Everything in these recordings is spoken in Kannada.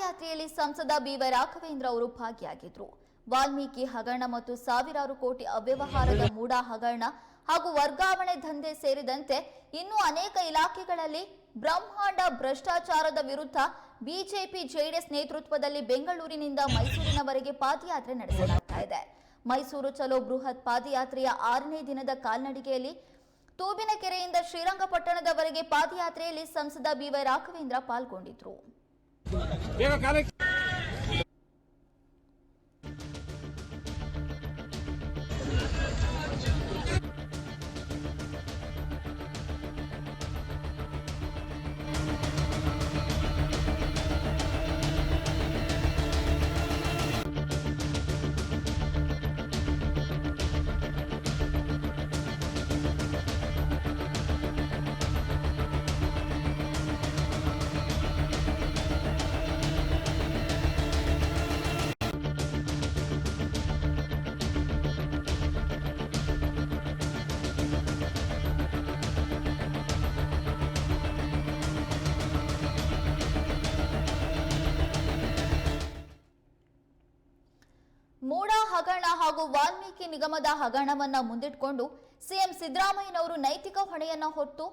ಪಾದಯಾತ್ರೆಯಲ್ಲಿ ಸಂಸದ ಬಿವೈ ರಾಘವೇಂದ್ರ ಅವರು ಭಾಗಿಯಾಗಿದ್ರು. ವಾಲ್ಮೀಕಿ ಹಗರಣ ಮತ್ತು ಸಾವಿರಾರು ಕೋಟಿ ಅವ್ಯವಹಾರದ ಮೂಡ ಹಗರಣ ಹಾಗೂ ವರ್ಗಾವಣೆ ದಂಧೆ ಸೇರಿದಂತೆ ಇನ್ನೂ ಅನೇಕ ಇಲಾಖೆಗಳಲ್ಲಿ ಬ್ರಹ್ಮಾಂಡ ಭ್ರಷ್ಟಾಚಾರದ ವಿರುದ್ಧ ಬಿಜೆಪಿ ಜೆಡಿಎಸ್ ನೇತೃತ್ವದಲ್ಲಿ ಬೆಂಗಳೂರಿನಿಂದ ಮೈಸೂರಿನವರೆಗೆ ಪಾದಯಾತ್ರೆ ನಡೆಸಲಾಗ್ತಾ ಇದೆ. ಮೈಸೂರು ಚಲೋ ಬೃಹತ್ ಪಾದಯಾತ್ರೆಯ ಆರನೇ ದಿನದ ಕಾಲ್ನಡಿಗೆಯಲ್ಲಿ ತೂಬಿನಕೆರೆಯಿಂದ ಶ್ರೀರಂಗಪಟ್ಟಣದವರೆಗೆ ಪಾದಯಾತ್ರೆಯಲ್ಲಿ ಸಂಸದ ಬಿವೈ ರಾಘವೇಂದ್ರ ಪಾಲ್ಗೊಂಡಿದ್ರು. ಬೇಗ ಕಾಲ ಮೂಡ ಹಗರಣ ಹಾಗೂ ವಾಲ್ಮೀಕಿ ನಿಗಮದ ಹಗರಣವನ್ನ ಮುಂದಿಟ್ಕೊಂಡು ಸಿಎಂ ಸಿದ್ದರಾಮಯ್ಯನವರು ನೈತಿಕ ಹೊಣೆಯನ್ನ ಹೊತ್ತು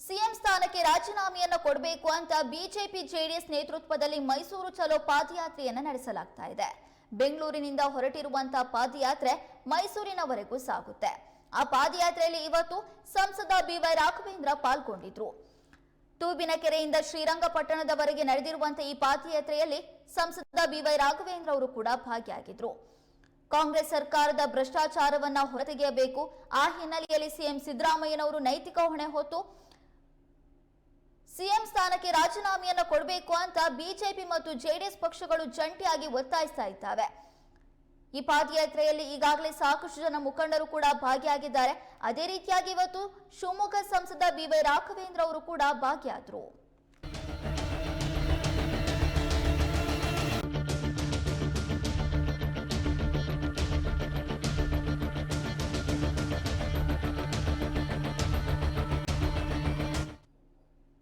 ಸಿಎಂ ಸ್ಥಾನಕ್ಕೆ ರಾಜೀನಾಮೆಯನ್ನ ಕೊಡಬೇಕು ಅಂತ ಬಿಜೆಪಿ ಜೆಡಿಎಸ್ ನೇತೃತ್ವದಲ್ಲಿ ಮೈಸೂರು ಚಲೋ ಪಾದಯಾತ್ರೆಯನ್ನ ನಡೆಸಲಾಗ್ತಾ ಇದೆ. ಬೆಂಗಳೂರಿನಿಂದ ಹೊರಟಿರುವಂತಹ ಪಾದಯಾತ್ರೆ ಮೈಸೂರಿನವರೆಗೂ ಸಾಗುತ್ತೆ. ಆ ಪಾದಯಾತ್ರೆಯಲ್ಲಿ ಇವತ್ತು ಸಂಸದ ಬಿವೈ ರಾಘವೇಂದ್ರ ಪಾಲ್ಗೊಂಡಿದ್ರು. ತೂಬಿನಕೆರೆಯಿಂದ ಶ್ರೀರಂಗಪಟ್ಟಣದವರೆಗೆ ನಡೆದಿರುವಂತಹ ಈ ಪಾದಯಾತ್ರೆಯಲ್ಲಿ ಸಂಸದ ಬಿವೈ ರಾಘವೇಂದ್ರ ಅವರು ಕೂಡ ಭಾಗಿಯಾಗಿದ್ರು. ಕಾಂಗ್ರೆಸ್ ಸರ್ಕಾರದ ಭ್ರಷ್ಟಾಚಾರವನ್ನ ಹೊರತೆಗೆಯಬೇಕು. ಆ ಹಿನ್ನೆಲೆಯಲ್ಲಿ ಸಿಎಂ ಸಿದ್ದರಾಮಯ್ಯನವರು ನೈತಿಕ ಹೊಣೆ ಹೊತ್ತು ಸಿಎಂ ಸ್ಥಾನಕ್ಕೆ ರಾಜೀನಾಮೆಯನ್ನು ಕೊಡಬೇಕು ಅಂತ ಬಿಜೆಪಿ ಮತ್ತು ಜೆಡಿಎಸ್ ಪಕ್ಷಗಳು ಜಂಟಿಯಾಗಿ ಒತ್ತಾಯಿಸ್ತಾ ಇದ್ದಾವೆ. ಈ ಪಾದಯಾತ್ರೆಯಲ್ಲಿ ಈಗಾಗಲೇ ಸಾಕಷ್ಟು ಜನ ಮುಖಂಡರು ಕೂಡ ಭಾಗಿಯಾಗಿದ್ದಾರೆ. ಅದೇ ರೀತಿಯಾಗಿ ಇವತ್ತು ಶಿವಮೊಗ್ಗ ಸಂಸದ ಬಿವೈ ರಾಘವೇಂದ್ರ ಅವರು ಕೂಡ ಭಾಗಿಯಾದರು.